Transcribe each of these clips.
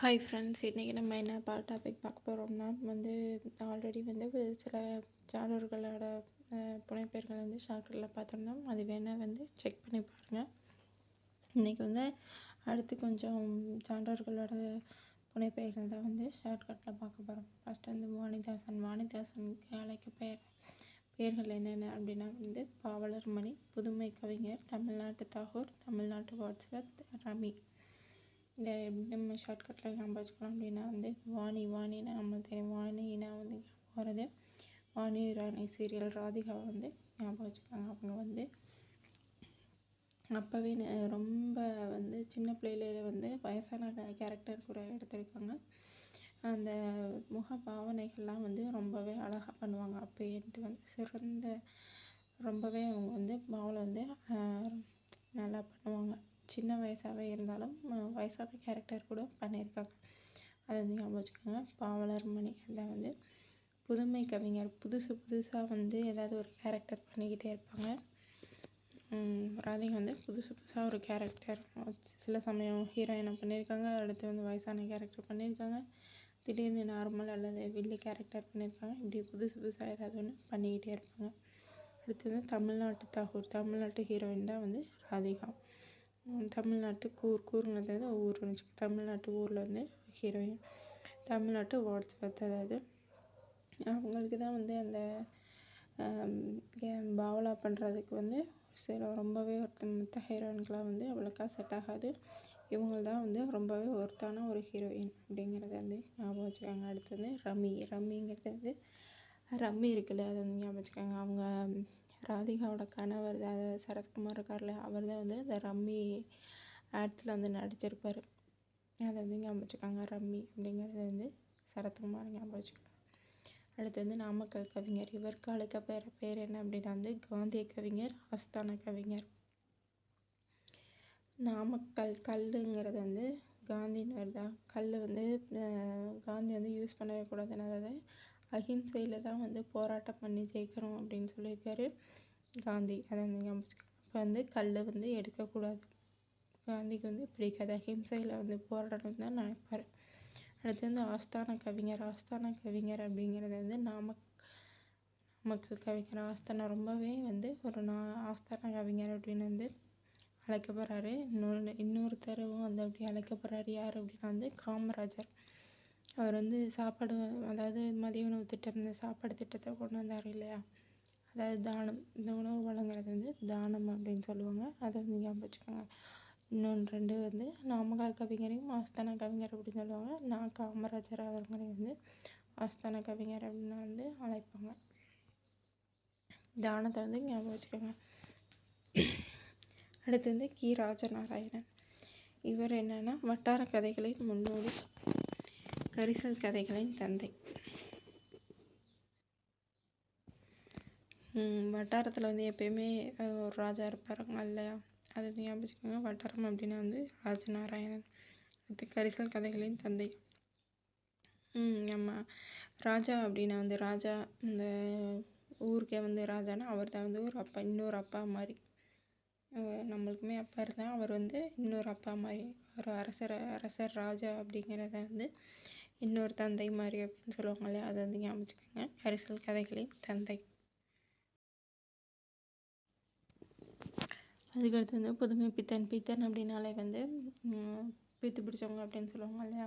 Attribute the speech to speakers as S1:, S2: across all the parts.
S1: Hi friends இன்றைக்கி நம்ம என்ன பா டாபிக் பார்க்க போகிறோம்னா வந்து ஆல்ரெடி வந்து சில சான்றோர்களோட புனைப்பெயர்கள் வந்து ஷார்ட்கட்டில் பார்த்தோம்னா அது வேணால் வந்து செக் பண்ணி பாருங்கள் இன்றைக்கி வந்து அடுத்து கொஞ்சம் சான்றோர்களோட புனைப்பெயர்கள் தான் வந்து ஷார்ட்கட்டில் பார்க்க போகிறோம் ஃபஸ்ட் வந்து வாணிதாசன். வாணிதாசனுக்கு அழைக்க பெயர் பெயர்கள் என்னென்ன அப்படின்னா வந்து பாவலர் மணி புதுமை கவிஞர் தமிழ்நாட்டு தாகூர் தமிழ்நாட்டு வாட்ஸ்வத் ரமி. இதை எப்படி நம்ம ஷார்ட்கட்டில் ஞாபகம் வச்சுக்கலாம் அப்படின்னா வந்து வாணி வாணினா நம்ம தெரியும் வாணினா வந்து போகிறது வாணி ராணி சீரியல் ராதிகாவை வந்து ஞாபகம் வச்சுக்காங்க. அவங்க வந்து அப்போவே ரொம்ப வந்து சின்ன பிள்ளையில வந்து வயசான கேரக்டர் கூட எடுத்திருக்காங்க. அந்த முக பாவனைகள்லாம் வந்து ரொம்பவே அழகாக பண்ணுவாங்க. அப்போன்ட்டு வந்து சிறந்த ரொம்பவே அவங்க வந்து பாவனை வந்து நல்லா பண்ணுவாங்க. சின்ன வயசாகவே இருந்தாலும் வயசான கேரக்டர் கூட பண்ணியிருக்காங்க அதை வந்து ஞாபகம் வச்சுக்கோங்க. பாவலர் மணி அதான் வந்து புதுமை கவிஞர் புதுசு புதுசாக வந்து ஏதாவது ஒரு கேரக்டர் பண்ணிக்கிட்டே இருப்பாங்க. ராதிகா வந்து புதுசு புதுசாக ஒரு கேரக்டர் சில சமயம் ஹீரோயினை பண்ணியிருக்காங்க அடுத்து வந்து வயசான கேரக்டர் பண்ணியிருக்காங்க. திடீர்னு நார்மல் அல்லது வில்லி கேரக்டர் பண்ணியிருக்காங்க. இப்படி புதுசு புதுசாக ஏதாவது ஒன்று பண்ணிக்கிட்டே இருப்பாங்க. அடுத்து வந்து தமிழ்நாட்டு தாகூர். தமிழ்நாட்டு ஹீரோயின் தான் வந்து ராதிகா. தமிழ்நாட்டு கூர் கூர்ங்கிறது வந்து ஊர் இருந்துச்சு தமிழ்நாட்டு ஊரில் வந்து ஹீரோயின் தமிழ்நாட்டு வாட்ஸ்அப் அதாவது அவங்களுக்கு தான் வந்து அந்த பாவலா பண்ணுறதுக்கு வந்து சில ரொம்பவே ஒருத்த மற்ற ஹீரோயின்கெலாம் வந்து அவ்வளோக்கா செட் ஆகாது. இவங்க தான் வந்து ரொம்பவே ஒர்த்தான ஒரு ஹீரோயின் அப்படிங்கிறத வந்து ஞாபகம் வச்சுக்காங்க. அடுத்து வந்து ரம்மி ரம்மிங்கிறது வந்து ரம்மி இருக்குல்ல அதை வந்து ஞாபகம் வச்சுக்காங்க. அவங்க ராதிகாவோட கணவர் அதாவது சரத்குமார் இருக்கார்ல அவர் தான் வந்து அந்த ரம்மி ஆட்ஸில் வந்து நடிச்சிருப்பார். அதை வந்து ஞாபகம் வச்சுக்காங்க ரம்மி அப்படிங்கிறது வந்து சரத்குமார் ஞாபகம் வச்சுக்காங்க. அடுத்து வந்து நாமக்கல் கவிஞர். இவருக்கு அழைக்க பேர் பேர் என்ன அப்படின்னா வந்து காந்திய கவிஞர் ஆஸ்தான கவிஞர். நாமக்கல் கல்லுங்கிறது வந்து காந்தின்னு வருதா கல் வந்து காந்தி வந்து யூஸ் பண்ணவே கூடாதுன்னு அதாவது அஹிம்சையில் தான் வந்து போராட்டம் பண்ணி ஜெயிக்கணும் அப்படின்னு சொல்லியிருக்காரு காந்தி. அதை வந்து அப்போ வந்து கல் வந்து எடுக்கக்கூடாது. காந்திக்கு வந்து பிடிக்காது. அஹிம்சையில் வந்து போராடணும் தான் நினைப்பார். அடுத்து வந்து ஆஸ்தான கவிஞர். ஆஸ்தான கவிஞர் அப்படிங்கிறது வந்து நாமக் நமக்கு கவிஞர் ஆஸ்தான ரொம்பவே வந்து ஒரு நா ஆஸ்தான கவிஞர் அப்படின்னு வந்து அழைக்கப்படுறாரு. இன்னொன்று இன்னொருத்தரும் வந்து அப்படி அழைக்கப்படுறாரு யார் அப்படின்னா வந்து காமராஜர். அவர் வந்து சாப்பாடு அதாவது மதிய உணவு திட்டம் இந்த சாப்பாடு திட்டத்தை கொண்டு வந்தார் இல்லையா? அதாவது தானம் இந்த உணவு வழங்குறது வந்து தானம் அப்படின்னு சொல்லுவாங்க. அதை வந்து ஞாபகம் வச்சுக்கோங்க. இன்னொன்று ரெண்டு வந்து நாமக்கல் கவிஞரையும் ஆஸ்தான கவிஞர் அப்படின்னு சொல்லுவாங்க. நான் காமராஜர் அவர்களையும் வந்து ஆஸ்தான கவிஞர் அப்படின்னு வந்து அழைப்பாங்க. தானத்தை வந்து ஞாபகம் வச்சுக்கோங்க. அடுத்து வந்து கி. ராஜநாராயணன். இவர் என்னென்னா வட்டார கதைகளின் முன்னோடி. கரிசல் கதைகளின் தந்தை வட்டாரத்தில் வந்து எப்பயுமே ஒரு ராஜா இருப்பாருங்க இல்லையா அதை வந்து ஞாபகம் வச்சுக்கோங்க வட்டாரம் அப்படின்னா வந்து ராஜநாராயணன். அடுத்து கரிசல் கதைகளின் தந்தை. நம்ம ராஜா அப்படின்னா வந்து ராஜா இந்த ஊருக்கே வந்து ராஜானா அவர் தான் வந்து ஒரு அப்பா இன்னொரு அப்பா மாதிரி. நம்மளுக்குமே அப்பா இருந்தால் அவர் வந்து இன்னொரு அப்பா மாதிரி. ஒரு அரசர் அரசர் ராஜா அப்படிங்கிறத வந்து இன்னொரு தந்தை மாதிரி அப்படின்னு சொல்லுவாங்க இல்லையா அதை வந்து ஞாபகம் வச்சுக்கோங்க கரிசல் கதைகளின் தந்தை. அதுக்கடுத்து வந்து புதுமை பித்தன் பித்தன் அப்படின்னாலே வந்து பித்து பிடிச்சவங்க அப்படின்னு சொல்லுவாங்க இல்லையா?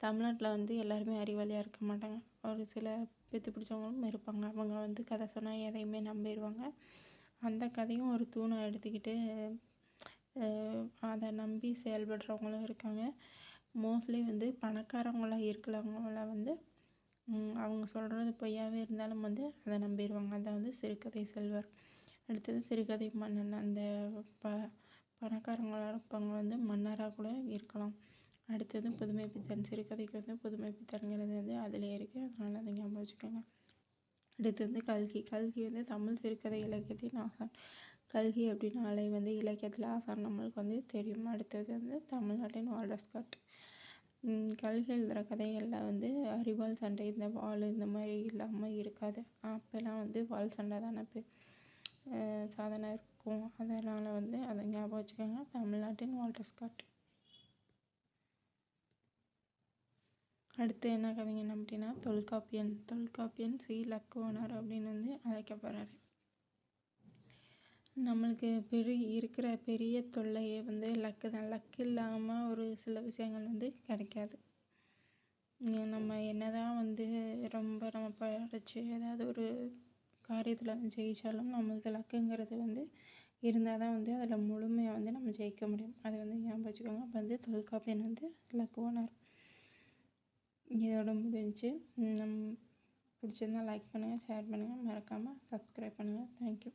S1: தமிழ்நாட்டில் வந்து எல்லாருமே அறிவாளியாக இருக்க மாட்டாங்க. ஒரு சில பித்து பிடிச்சவங்களும் இருப்பாங்க. அவங்க வந்து கதை சொன்னால் எதையுமே நம்பிடுவாங்க அந்த கதையும் ஒரு தூணை எடுத்துக்கிட்டு அதை நம்பி செயல்படுறவங்களும் இருக்காங்க. மோஸ்ட்லி வந்து பணக்காரவங்களாக இருக்கிறவங்கள வந்து அவங்க சொல்கிறது பொய்யாகவே இருந்தாலும் வந்து அதை நம்பிடுவாங்க அதான் வந்து சிறுகதை செல்வர். அடுத்தது சிறுகதை மன்னன். அந்த ப பணக்காரங்களாக இருப்பவங்க வந்து மன்னராக கூட இருக்கலாம். அடுத்தது புதுமை பித்தன் சிறுகதைக்கு வந்து புதுமை பித்தன்கிறது வந்து அதிலே இருக்குது அதனால் அதை ஞாபகம் வச்சுக்கோங்க. அடுத்து வந்து கல்கி. கல்கி வந்து தமிழ் சிறுகதை இலக்கியத்தின் ஆசான். கல்கி அப்படின்னாலே வந்து இலக்கியத்தில் ஆசான் நம்மளுக்கு வந்து தெரியும். அடுத்தது வந்து தமிழ்நாட்டின் வால்டர் ஸ்காட் கல்கி எழுதுகிற கதைகளில் வந்து அறிவாள் சண்டை இந்த வாள் இந்த மாதிரி இல்லாமல் இருக்காது. அப்போல்லாம் வந்து வாள் சண்டை தானே இப்போ சாதனை இருக்கும். அதனால் வந்து அதை ஞாபகம் வச்சுக்கோங்க. தமிழ்நாட்டின் வால்டர் ஸ்காட் அடுத்து என்ன கவிஞன் அப்படின்னா தொல்காப்பியன் தொல்காப்பியன் சி லக்குவனார் அப்படின்னு வந்து அழைக்கப்படுறாரு நம்மளுக்கு பெரிய இருக்கிற பெரிய தொல்லையே வந்து லக்கு தான். லக்கு இல்லாமல் ஒரு சில விஷயங்கள் வந்து கிடைக்காது. நம்ம என்ன தான் வந்து ரொம்ப நம்ம படித்து ஏதாவது ஒரு காரியத்தில் வந்து ஜெயித்தாலும் நம்மளுக்கு லக்குங்கிறது வந்து இருந்தால் தான் வந்து அதில் முழுமையாக வந்து நம்ம ஜெயிக்க முடியும். அதை வந்து ஞாபகம் வச்சுக்கோங்க. அப்போ வந்து தொல்காப்பியன் வந்து லக்கு ஓனர் இதோட முடிஞ்சு நம் பிடிச்சிருந்தா லைக் பண்ணுங்கள் ஷேர் பண்ணுங்கள் மறக்காமல் சப்ஸ்கிரைப் பண்ணுங்கள் தேங்க்யூ